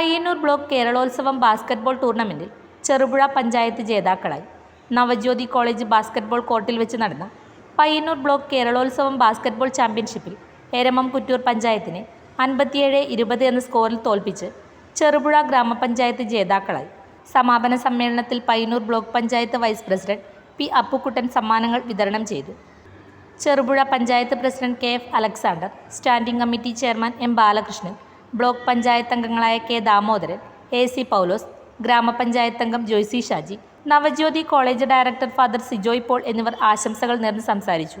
Payyanur block കേരളോത്സവം basketball ടൂർണമെന്റിൽ ചെറുപുഴ പഞ്ചായത്ത് ജേതാക്കളായി. Navajyothi college basketball കോർട്ടിൽ വെച്ച് നടന്ന പയ്യന്നൂർ ബ്ലോക്ക് കേരളോത്സവം ബാസ്ക്കറ്റ്ബോൾ ചാമ്പ്യൻഷിപ്പിൽ എരമം പുറ്റൂർ പഞ്ചായത്തിനെ അൻപത്തിയേഴ് ഇരുപത് എന്ന സ്കോറിൽ തോൽപ്പിച്ച് ചെറുപുഴ ഗ്രാമപഞ്ചായത്ത് ജേതാക്കളായി. സമാപന സമ്മേളനത്തിൽ Payyanur block panchayat vice president P Appukuttan സമ്മാനങ്ങൾ വിതരണം ചെയ്തു. Cherupuzha panchayat president K F Alexander standing committee chairman M Balakrishnan block panchayat അംഗങ്ങളായ K Damodaran A C Paulose ഗ്രാമപഞ്ചായത്ത് അംഗം Joicy Shaji Navajyothi college director father Sijoy Paul എന്നിവർ ആശംസകൾ നേർന്ന് സംസാരിച്ചു.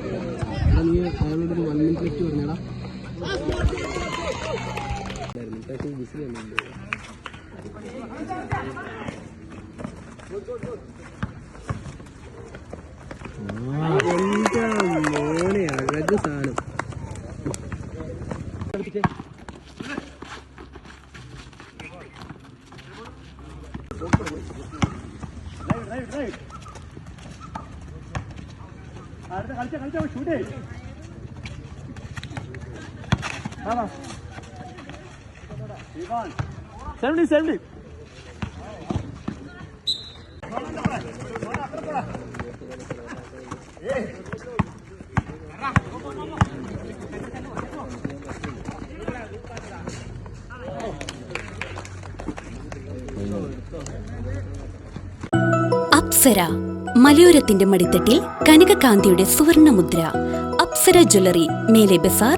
നീ അയാളോടൊരു വൺ മിനിറ്റ് ലിഫ്റ്റ് പറഞ്ഞടാ. എന്റെ മോനെ അഴക് സാധനം. സെവന്റി സെവന്റി അപ്സര മലയോരത്തിന്റെ മടിത്തട്ടിൽ കനകകാന്തിയുടെ സുവർണമുദ്ര അപ്സര ജ്വല്ലറി മേലെ ബസാർ